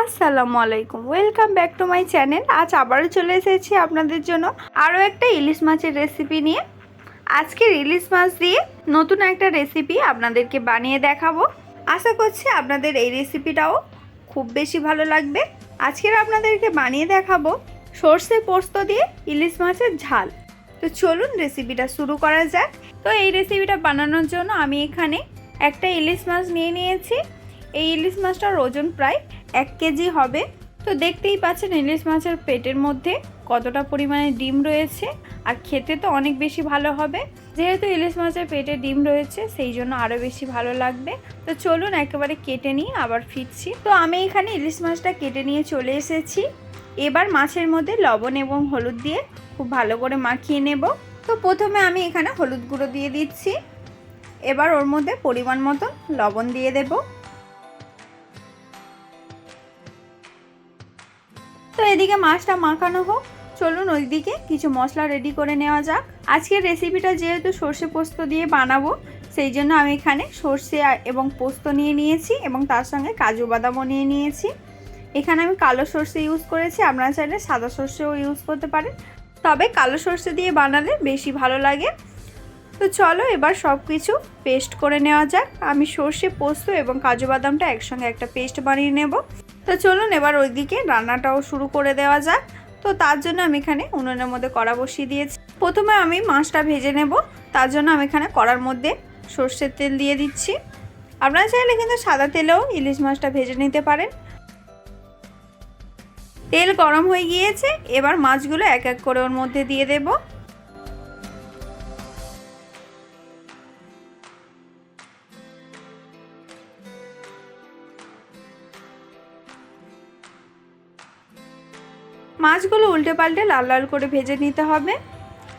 আসসালামু আলাইকুম। Welcome back to my channel আজ আবারও চলে এসেছি আপনাদের জন্য আরও একটা ইলিশ মাছের রেসিপি নিয়ে। আজকের ইলিশ মাছ দিয়ে নতুন একটা রেসিপি আপনাদেরকে বানিয়ে দেখাবো। আশা করছি আপনাদের এই রেসিপিটাও খুব বেশি ভালো লাগবে। আজকের আপনাদেরকে বানিয়ে দেখাবো সর্ষে পোস্ত দিয়ে ইলিশ মাছের ঝাল। তো চলুন রেসিপিটা শুরু করা যাক। তো এই রেসিপিটা বানানোর জন্য আমি এখানে একটা ইলিশ মাছ নিয়ে নিয়েছি। এই ইলিশ মাছটার ওজন প্রায় এক কেজি হবে। তো দেখতেই পাচ্ছেন ইলিশ মাছের পেটের মধ্যে কতটা পরিমাণে ডিম রয়েছে আর খেতে তো অনেক বেশি ভালো হবে। যেহেতু ইলিশ মাছের পেটে ডিম রয়েছে, সেই জন্য আরও বেশি ভালো লাগবে। তো চলুন একেবারে কেটে নিয়ে আবার ফিরছি। তো আমি এখানে ইলিশ মাছটা কেটে নিয়ে চলে এসেছি। এবার মাছের মধ্যে লবণ এবং হলুদ দিয়ে খুব ভালো করে মাখিয়ে নেব। তো প্রথমে আমি এখানে হলুদ গুঁড়ো দিয়ে দিচ্ছি। এবার ওর মধ্যে পরিমাণ মতন লবণ দিয়ে দেবো। এদিকে মাছটা মাখানো হোক। চলুন ওইদিকে কিছু মশলা রেডি করে নেওয়া যাক। আজকের রেসিপিটা যেহেতু সর্ষে পোস্ত দিয়ে বানাবো, সেই জন্য আমি এখানে সর্ষে এবং পোস্ত নিয়ে নিয়েছি এবং তার সঙ্গে কাজু বাদামও নিয়ে নিয়েছি। এখানে আমি কালো সর্ষে ইউজ করেছি, আপনারা চাইলে সাদা সর্ষেও ইউজ করতে পারেন। তবে কালো সর্ষে দিয়ে বানালে বেশি ভালো লাগে। তো চলো এবার সব কিছু পেস্ট করে নেওয়া যাক। আমি সর্ষে, পোস্ত এবং কাজু বাদামটা একসঙ্গে একটা পেস্ট বানিয়ে নেব। তো চলুন এবার ওইদিকে রান্নাটাও শুরু করে দেওয়া যাক। তো তার জন্য আমি এখানে উনুনের মধ্যে কড়া বসিয়ে দিয়েছি। প্রথমে আমি মাছটা ভেজে নেব। তার জন্য আমি এখানে কড়ার মধ্যে সর্ষের তেল দিয়ে দিচ্ছি। আপনারা চাইলে কিন্তু সাদা তেলেও ইলিশ মাছটা ভেজে নিতে পারেন। তেল গরম হয়ে গিয়েছে। এবার মাছগুলো এক এক করে ওর মধ্যে দিয়ে দেবো। মাছগুলো উল্টে পাল্টে লাল লাল করে ভেজে নিতে হবে।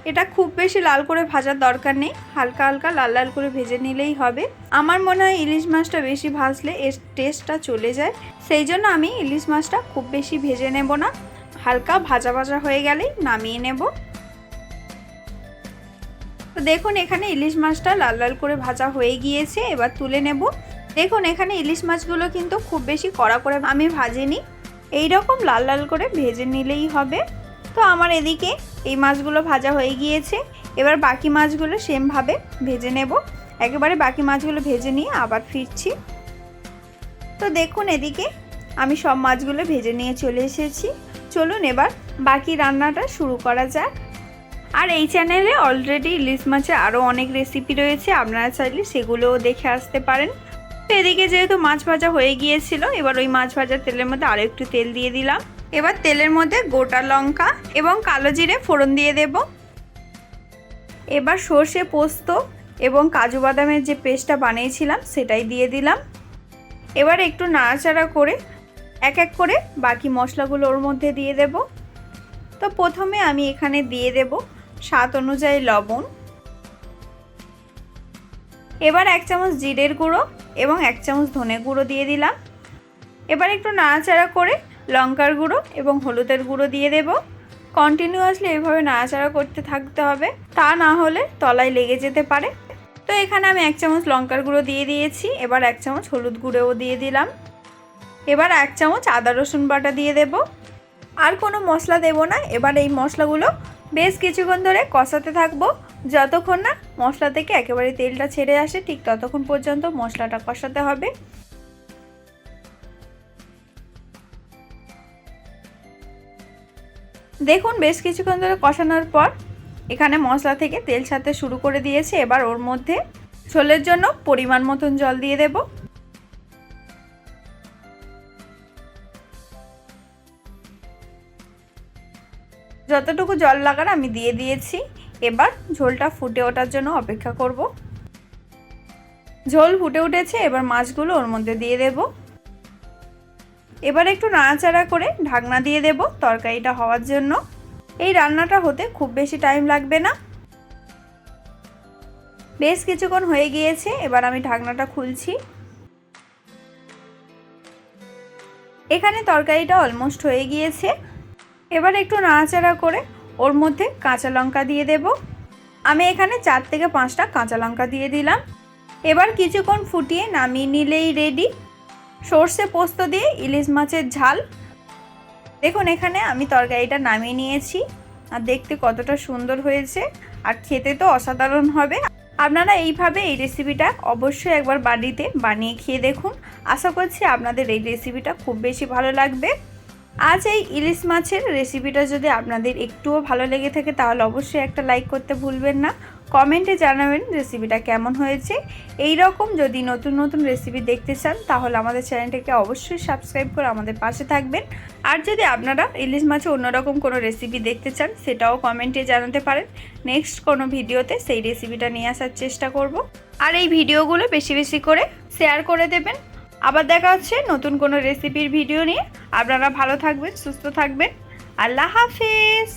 এটা খুব বেশি লাল করে ভাজার দরকার নেই, হালকা হালকা লাল লাল করে ভেজে নিলেই হবে। আমার মনে হয় ইলিশ মাছটা বেশি ভাজলে এর টেস্টটা চলে যায়। সেই জন্য আমি ইলিশ মাছটা খুব বেশি ভেজে নেব না, হালকা ভাজা ভাজা হয়ে গেলেই নামিয়ে নেব। তো দেখুন, এখানে ইলিশ মাছটা লাল লাল করে ভাজা হয়ে গিয়েছে, এবার তুলে নেব। দেখুন, এখানে ইলিশ মাছগুলো কিন্তু খুব বেশি কড়া করে আমি ভাজিনি। এই রকম লাল লাল করে ভেজে নিলেই হবে। তো আমার এদিকে এই মাছগুলো ভাজা হয়ে গিয়েছে। এবার বাকি মাছগুলো সেমভাবে ভেজে নেব। একেবারে বাকি মাছগুলো ভেজে নিয়ে আবার ফিরছি। তো দেখুন এদিকে আমি সব মাছগুলো ভেজে নিয়ে চলে এসেছি। চলুন এবার বাকি রান্নাটা শুরু করা যাক। আর এই চ্যানেলে অলরেডি ইলিশ মাছের আরও অনেক রেসিপি রয়েছে। আপনারা চাইলে সেগুলোও দেখে আসতে পারেন। এদিকে যেহেতু মাছ ভাজা হয়ে গিয়েছিল, এবার ওই মাছ ভাজার তেলের মধ্যে আরও একটু তেল দিয়ে দিলাম। এবার তেলের মধ্যে গোটা লঙ্কা এবং কালো জিরে ফোড়ন দিয়ে দেব। এবার সর্ষে পোস্ত এবং কাজু বাদামের যে পেস্টটা বানিয়েছিলাম, সেটাই দিয়ে দিলাম। এবার একটু নাড়াচাড়া করে এক এক করে বাকি মশলাগুলো ওর মধ্যে দিয়ে দেব। তো প্রথমে আমি এখানে দিয়ে দেব স্বাদ অনুযায়ী লবণ। এবার এক চামচ জিরের গুঁড়ো এবং এক চামচ ধনে গুঁড়ো দিয়ে দিলাম। এবার একটু নাড়াচাড়া করে লঙ্কার গুঁড়ো এবং হলুদের গুঁড়ো দিয়ে দেব। কন্টিনিউয়াসলি এভাবে নাড়াচাড়া করতে থাকতে হবে। তা না হলে তলায় লেগে যেতে পারে। তো এখানে আমি এক চামচ লঙ্কার গুঁড়ো দিয়ে দিয়েছি। এবার এক চামচ হলুদ গুঁড়োও দিয়ে দিলাম। এবার এক চামচ আদা রসুন বাটা দিয়ে দেব। আর কোনো মশলা দেব না। এবার এই মশলাগুলো বেশ কিছুক্ষণ ধরে কষাতে থাকব। যতক্ষণ না মশলা থেকে একেবারে তেলটা ছেড়ে আসে, ঠিক ততক্ষণ পর্যন্ত মশলাটা কষাতে হবে। দেখুন, বেশ কিছুক্ষণ ধরে কষানোর পর এখানে মশলা থেকে তেল ছাড়তে শুরু করে দিয়েছে। এবার ওর মধ্যে ঝোলের জন্য পরিমাণ মতন জল দিয়ে দেব। যতটুকু জল লাগার আমি দিয়ে দিয়েছি। এবার ঝোলটা ফুটে ওঠার জন্য অপেক্ষা করব। ঝোল ফুটে উঠেছে, এবার মাছগুলো ওর মধ্যে দিয়ে দেব। এবার একটু নাড়াচাড়া করে ঢাকনা দিয়ে দেব তরকারিটা হওয়ার জন্য। এই রান্নাটা হতে খুব বেশি টাইম লাগবে না। বেশ কিছুক্ষণ হয়ে গিয়েছে, এবার আমি ঢাকনাটা খুলছি। এখানে তরকারিটা অলমোস্ট হয়ে গিয়েছে। এবার একটু নাড়াচাড়া করে ওর মধ্যে কাঁচা লঙ্কা দিয়ে দেব। আমি এখানে চার থেকে পাঁচটা কাঁচা লঙ্কা দিয়ে দিলাম। এবার কিছুক্ষণ ফুটিয়ে নামিয়ে নিলেই রেডি সর্ষে পোস্ত দিয়ে ইলিশ মাছের ঝাল। দেখুন, এখানে আমি তরকারিটা নামিয়ে নিয়েছি। আর দেখতে কতটা সুন্দর হয়েছে। আর খেতে তো অসাধারণ হবে। আপনারা এইভাবে এই রেসিপিটা অবশ্যই একবার বাড়িতে বানিয়ে খেয়ে দেখুন। আশা করছি আপনাদের এই রেসিপিটা খুব বেশি ভালো লাগবে। আজ এই ইলিশ মাছের রেসিপিটা যদি আপনাদের একটুও ভালো লেগে থাকে, তাহলে অবশ্যই একটা লাইক করতে ভুলবেন না। কমেন্টে জানাবেন রেসিপিটা কেমন হয়েছে। এই রকম যদি নতুন নতুন রেসিপি দেখতে চান, তাহলে আমাদের চ্যানেলটাকে অবশ্যই সাবস্ক্রাইব করে আমাদের পাশে থাকবেন। আর যদি আপনারা ইলিশ মাছে অন্যরকম কোনো রেসিপি দেখতে চান, সেটাও কমেন্টে জানাতে পারেন। নেক্সট কোনো ভিডিওতে সেই রেসিপিটা নিয়ে আসার চেষ্টা করব। আর এই ভিডিওগুলো বেশি বেশি করে শেয়ার করে দেবেন। আবার দেখা হচ্ছে নতুন কোনো রেসিপির ভিডিও নিয়ে। আপনারা ভালো থাকবেন, সুস্থ থাকবেন। আল্লাহ হাফিজ!